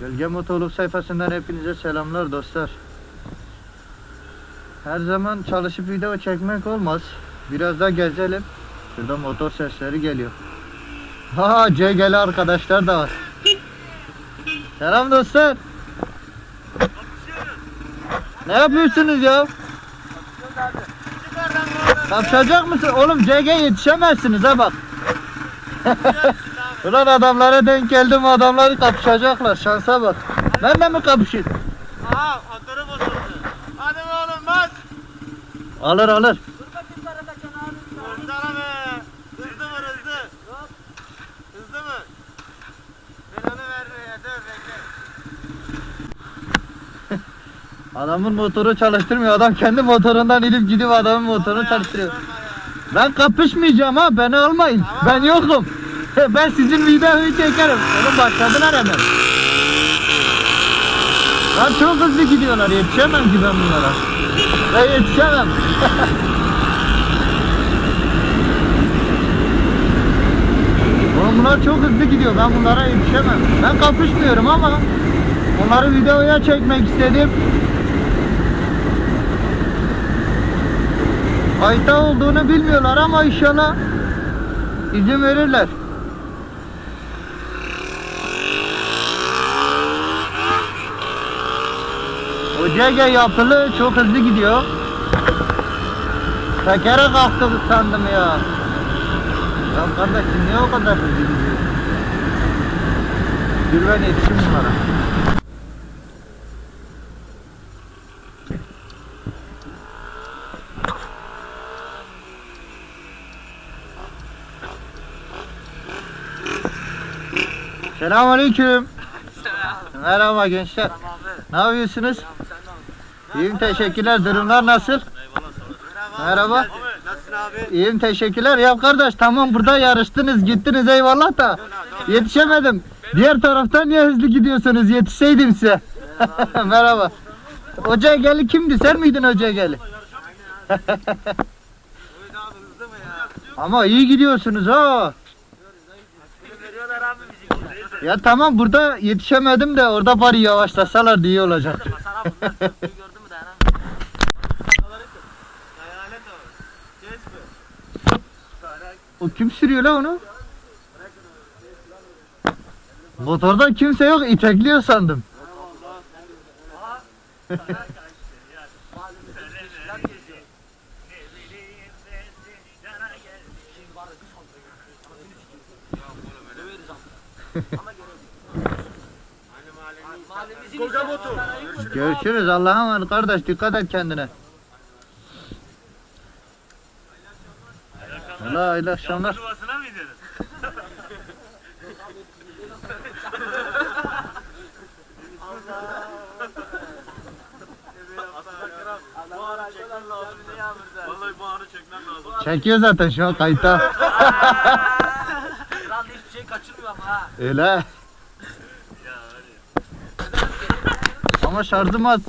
Gölge Motorluk sayfasından hepinize selamlar dostlar. Her zaman çalışıp video çekmek olmaz. Biraz da gezelim. Şurada motor sesleri geliyor. Ha CG'li arkadaşlar da var. Selam dostlar. Ne yapıyorsunuz ya? Kapışacak mısın? Oğlum CG yetişemezsiniz ha bak. Ulan adamlara denk geldim adamları kapışacaklar şansa bak. Ben de mi kapışayım? Aha atları bozuldu. Hadi be oğlum bas. Alır alır. Hızlı ara be. Hızlı mı hızlı? Hızlı mı? Ben onu vermeye dur bekle. Adamın motoru çalıştırmıyor. Adam kendi motorundan inip gidip adamın motorunu çalıştırıyor. Ben kapışmayacağım ha beni almayın. Ben yokum. Ben sizin videoyu çekerim. Oğlum başladılar hemen. Lan çok hızlı gidiyorlar. Yetişemem ki ben bunlara. Ben yetişemem. Oğlum bunlar çok hızlı gidiyor. Ben bunlara yetişemem. Ben kapışmıyorum ama onları videoya çekmek istedim. Kayıtta olduğunu bilmiyorlar ama inşallah izin verirler. CG yapılı çok hızlı gidiyor. Tekere kalktı sandım ya. Ya kardeşim niye o kadar hızlı gidiyor? Dur ben yetişim bunlara. Selamünaleyküm. Merhaba gençler. Ne yapıyorsunuz? İyiyim teşekkürler. Durumlar nasıl? Merhaba. Nasılsın abi? İyiyim teşekkürler. Ya kardeş tamam burada yarıştınız gittiniz eyvallah da yetişemedim. Diğer taraftan niye hızlı gidiyorsunuz? Yetişseydim size. Merhaba. Hoca geli kimdi? Sen miydin hoca geli? Ama iyi gidiyorsunuz ha. Ya tamam burada yetişemedim de orada bari yavaşlasalar iyi olacak. O kim sürüyor la onu? Motorda kimse yok itekliyor sandım. Görüşürüz Allah'a emanet kardeş dikkat et kendine. Hala hayırlı akşamlar. Yuvasına mı gidiyorsun? Vallahi bu ara çekmem lazım. Çekiyor zaten şu an kayıtta. Lan hiçbir şey kaçırmıyor ama ha. Öyle. Ama şarjım az.